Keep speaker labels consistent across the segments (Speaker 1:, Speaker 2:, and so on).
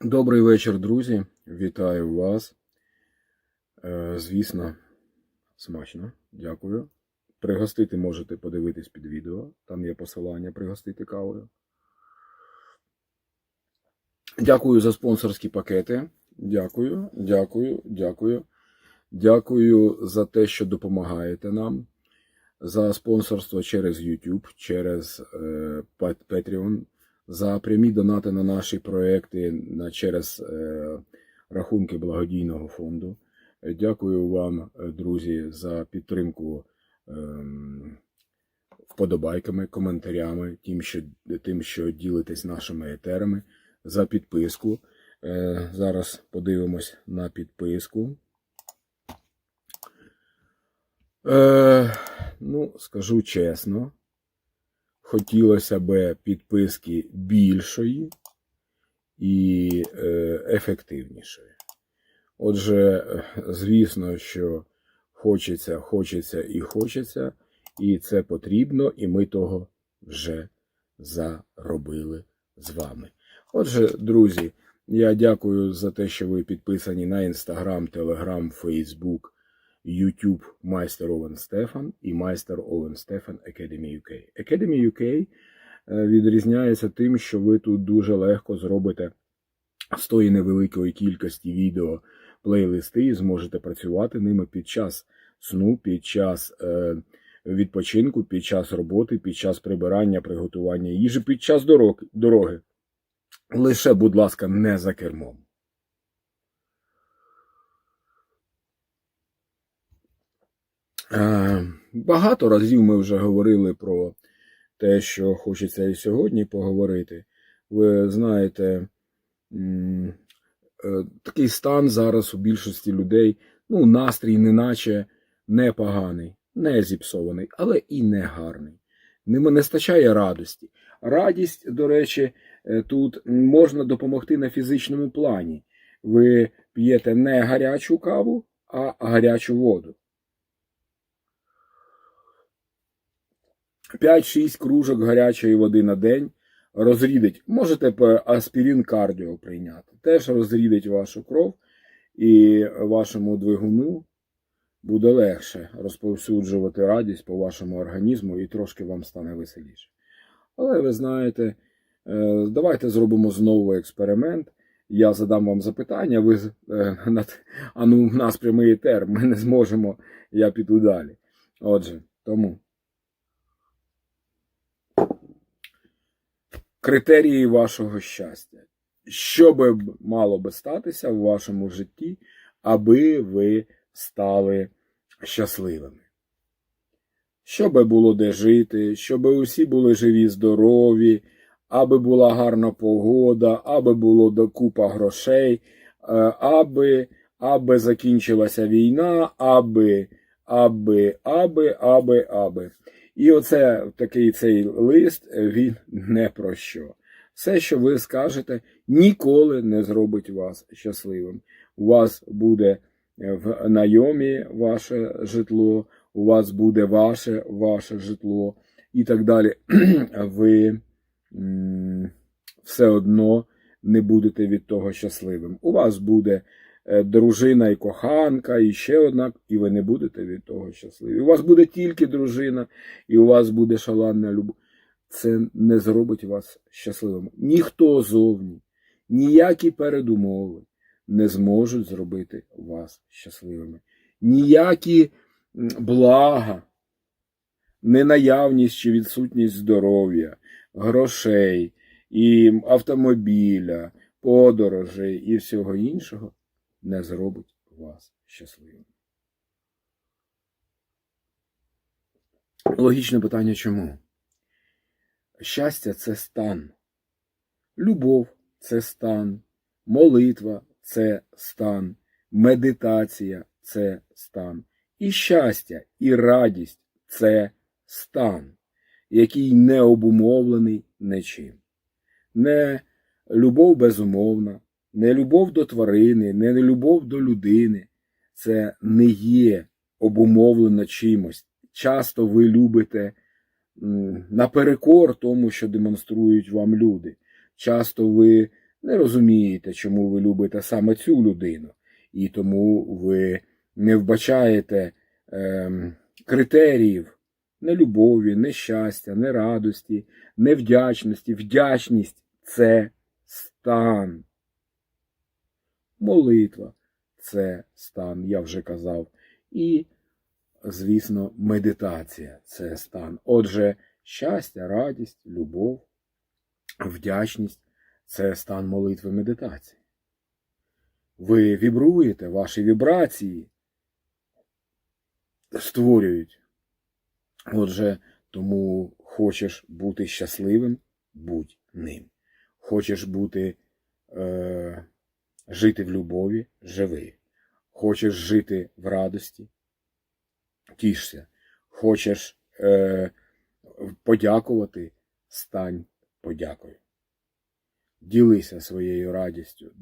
Speaker 1: Добрий вечір, друзі. Вітаю вас. Е, Звісно, смачно. Дякую. Пригостити можете подивитись під відео. Там є посилання пригостити кавою. Дякую за спонсорські пакети. Дякую, дякую, дякую. Дякую за те, що допомагаєте нам. За спонсорство через YouTube, через е, Patreon, за прямі донати на наші проекти через е, рахунки благодійного фонду. Е, Дякую вам, е, друзі, за підтримку ем, вподобайками, коментарями, тим, що, тим, що ділитесь нашими етерами, за підписку. Зараз подивимось на підписку. Е, ну, скажу чесно, хотілося б підписки більшої і е, ефективнішої. Отже, звісно, що хочеться, хочеться і хочеться, і це потрібно, і ми того вже заробили з вами. Отже, друзі, я дякую за те, що ви підписані на Інстаграм, Телеграм, Фейсбук, YouTube Майстер Овен Стефан і Майстер Овен Стефан Academy UK. Academy UK е, відрізняється тим, що ви тут дуже легко зробите з тої невеликої кількості відео плейлисти і зможете працювати ними під час сну, під час е, відпочинку, під час роботи, під час прибирання, приготування їжі, під час дороги. Лише, будь ласка, не за кермом. Багато разів ми вже говорили про те, що хочеться і сьогодні поговорити. Ви знаєте, е, такий стан зараз у більшості людей, ну, настрій неначе непоганий, не зіпсований, але і не гарний. Не стачає радості. Радість, до речі, е, тут можна допомогти на фізичному плані. Ви п'єте не гарячу каву, а гарячу воду. 5-6 кружок гарячої води на день розрідить. Можете аспірин кардіо прийняти. Теж розрідить вашу кров і вашому двигуну буде легше розповсюджувати радість по вашому організму і трошки вам стане веселіше. Але ви знаєте, е, давайте зробимо знову експеримент. Я задам вам запитання, ви е, а ну, в нас прямий етер, ми не зможемо, я піду далі. Отже, тому. Критерії вашого щастя. Що би мало би статися в вашому житті, аби ви стали щасливими? Щоб було де жити, щоб усі були живі, здорові, аби була гарна погода, аби було докупа грошей, е, аби, аби закінчилася війна, аби, аби, аби, аби, аби. І оце такий цей лист, він не про що. Все, що ви скажете, ніколи не зробить вас щасливим. У вас буде в найомі ваше житло, у вас буде ваше ваше житло і так далі. Ви все одно не будете від того щасливим. У вас буде е, дружина і коханка, і ще одна, і ви не будете від того щасливі. У вас буде тільки дружина, і у вас буде шалена любов. Це не зробить вас щасливим. Ніхто зовні, ніякі передумови не зможуть зробити вас щасливими. Ніякі блага, ненаявність чи відсутність здоров'я, грошей, і автомобіля, подорожей і всього іншого не зробить вас щасливим. Логічне питання чому? Щастя це стан. Любов це стан. Молитва це стан. Медитація це стан. І щастя, і радість це стан, який не обумовлений нічим. Не любов безумовна, не любов до тварини, не любов до людини. Це не є обумовлено чимось. Часто ви любите наперекор тому, що демонструють вам люди. Часто ви не розумієте, чому ви любите саме цю людину, і тому ви не вбачаєте ем, критеріїв не любові, не щастя, не радості, не вдячності. Вдячність це стан. Молитва це стан, я вже казав. І, звісно, медитація це стан. Отже, щастя, радість, любов, вдячність це стан молитви медитації. Ви вібруєте, ваші вібрації створюють. Отже, тому хочеш бути щасливим, будь ним. Хочеш бути, е, жити в любові, живи. Хочеш жити в радості, тішся. Хочеш е, подякувати, стань подякою. Ділися своєю радістю,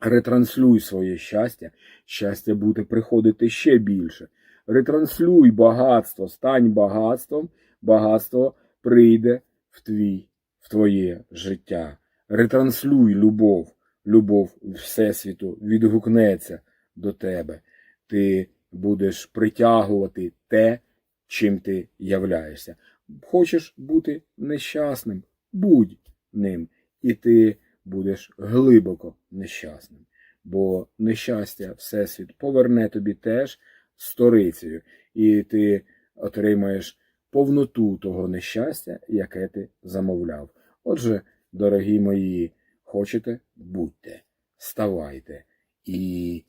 Speaker 1: ретранслюй своє щастя, щастя буде приходити ще більше. Ретранслюй багатство, стань багатством, багатство прийде в твій, в твоє життя. Ретранслюй любов, любов Всесвіту відгукнеться до тебе. Ти будеш притягувати те, чим ти являєшся. Хочеш бути нещасним, будь ним, і ти будеш глибоко нещасним. Бо нещастя Всесвіт поверне тобі теж сторицею, і ти отримаєш повноту того нещастя, яке ти замовляв. Отже, дорогі мої, хочете, будьте, ставайте і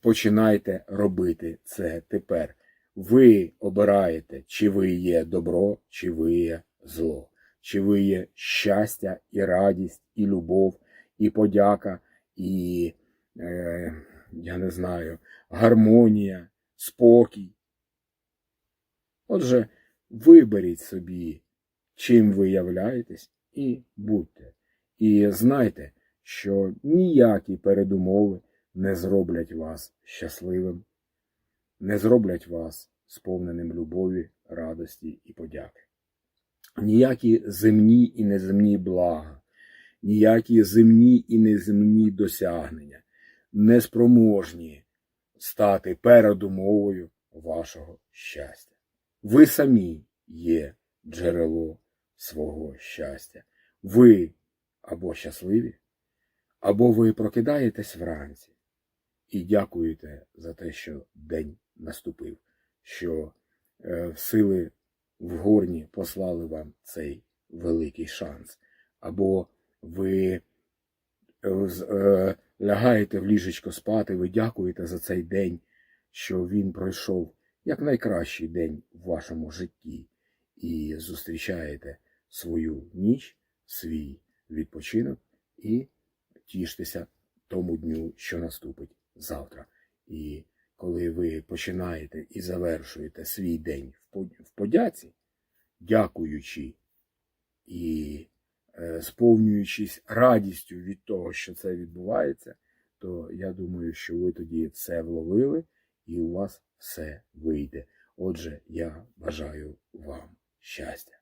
Speaker 1: починайте робити це тепер. Ви обираєте, чи ви є добро, чи ви є зло, чи ви є щастя і радість, і любов, і подяка, і, е, я не знаю, гармонія, спокій. Отже, виберіть собі, чим ви являєтесь, і будьте. І знайте, що ніякі передумови не зроблять вас щасливим, не зроблять вас сповненим любові, радості і подяки. Ніякі земні і неземні блага, ніякі земні і неземні досягнення не спроможні стати передумовою вашого щастя. Ви самі є джерело свого щастя. Ви або щасливі, або ви прокидаєтесь вранці і дякуєте за те, що день наступив, що е, сили в горні послали вам цей великий шанс, або ви е, е, лягаєте в ліжечко спати, ви дякуєте за цей день, що він пройшов як найкращий день в вашому житті, і зустрічаєте свою ніч, свій відпочинок і тіштеся тому дню, що наступить завтра. І коли ви починаєте і завершуєте свій день в подяці, дякуючи і е, сповнюючись радістю від того, що це відбувається, то я думаю, що ви тоді все вловили і у вас все вийде. Отже, я бажаю вам щастя.